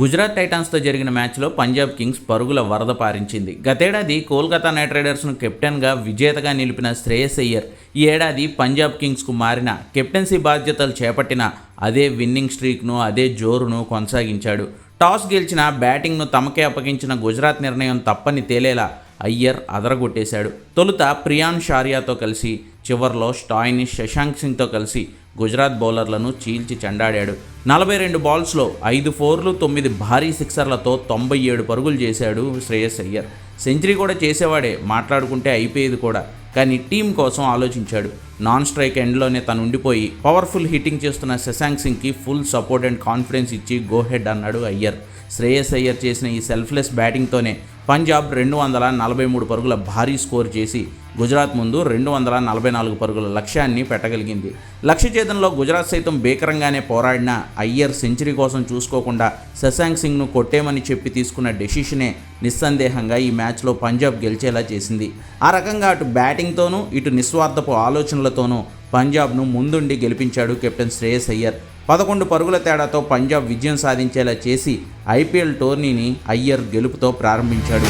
గుజరాత్ టైటాన్స్తో జరిగిన మ్యాచ్లో పంజాబ్ కింగ్స్ పరుగుల వరద పారించింది. గతేడాది కోల్కతా నైట్ రైడర్స్ను కెప్టెన్గా విజేతగా నిలిపిన శ్రేయస్ అయ్యర్ ఈ ఏడాది పంజాబ్ కింగ్స్కు మారిన కెప్టెన్సీ బాధ్యతలు చేపట్టిన అదే విన్నింగ్ స్ట్రీక్ను అదే జోరును కొనసాగించాడు. టాస్ గెలిచిన బ్యాటింగ్ను తమకే అప్పగించిన గుజరాత్ నిర్ణయం తప్పని తేలేలా అయ్యర్ అదరగొట్టేశాడు. తొలుత ప్రియాన్ షారియాతో కలిసి చివర్లో స్టాయినిష్ శశాంక్ సింగ్తో కలిసి గుజరాత్ బౌలర్లను చీల్చి చెండాడాడు. నలభై రెండు బాల్స్లో ఐదు ఫోర్లు తొమ్మిది భారీ సిక్సర్లతో తొంభై ఏడు పరుగులు చేశాడు శ్రేయస్ అయ్యర్. సెంచరీ కూడా చేసేవాడే మాట్లాడుకుంటే అయిపోయేది కూడా. కానీ టీం కోసం ఆలోచించాడు. నాన్ స్ట్రైక్ ఎండ్లోనే తను ఉండిపోయి పవర్ఫుల్ హిట్టింగ్ చేస్తున్న శశాంక్ సింగ్కి ఫుల్ సపోర్ట్ అండ్ కాన్ఫిడెన్స్ ఇచ్చి గో హెడ్ అన్నాడు అయ్యర్. శ్రేయస్ అయ్యర్ చేసిన ఈ సెల్ఫ్లెస్ బ్యాటింగ్తోనే పంజాబ్ రెండు వందల నలభై మూడు పరుగుల భారీ స్కోర్ చేసి గుజరాత్ ముందు రెండు వందల నలభై నాలుగు పరుగుల లక్ష్యాన్ని పెట్టగలిగింది. లక్ష్య చేతంలో గుజరాత్ సైతం భీకరంగానే పోరాడిన అయ్యర్ సెంచరీ కోసం చూసుకోకుండా శశాంక్ సింగ్ను కొట్టేమని చెప్పి తీసుకున్న డెసిషనే నిస్సందేహంగా ఈ మ్యాచ్లో పంజాబ్ గెలిచేలా చేసింది. ఆ రకంగా అటు బ్యాటింగ్తోనూ ఇటు నిస్వార్థపు ఆలోచన రన్లతోనూ పంజాబ్ను ముందుండి గెలిపించాడు కెప్టెన్ శ్రేయస్ అయ్యర్. పదకొండు పరుగుల తేడాతో పంజాబ్ విజయం సాధించేలా చేసి ఐపీఎల్ టోర్నీని అయ్యర్ గెలుపుతో ప్రారంభించాడు.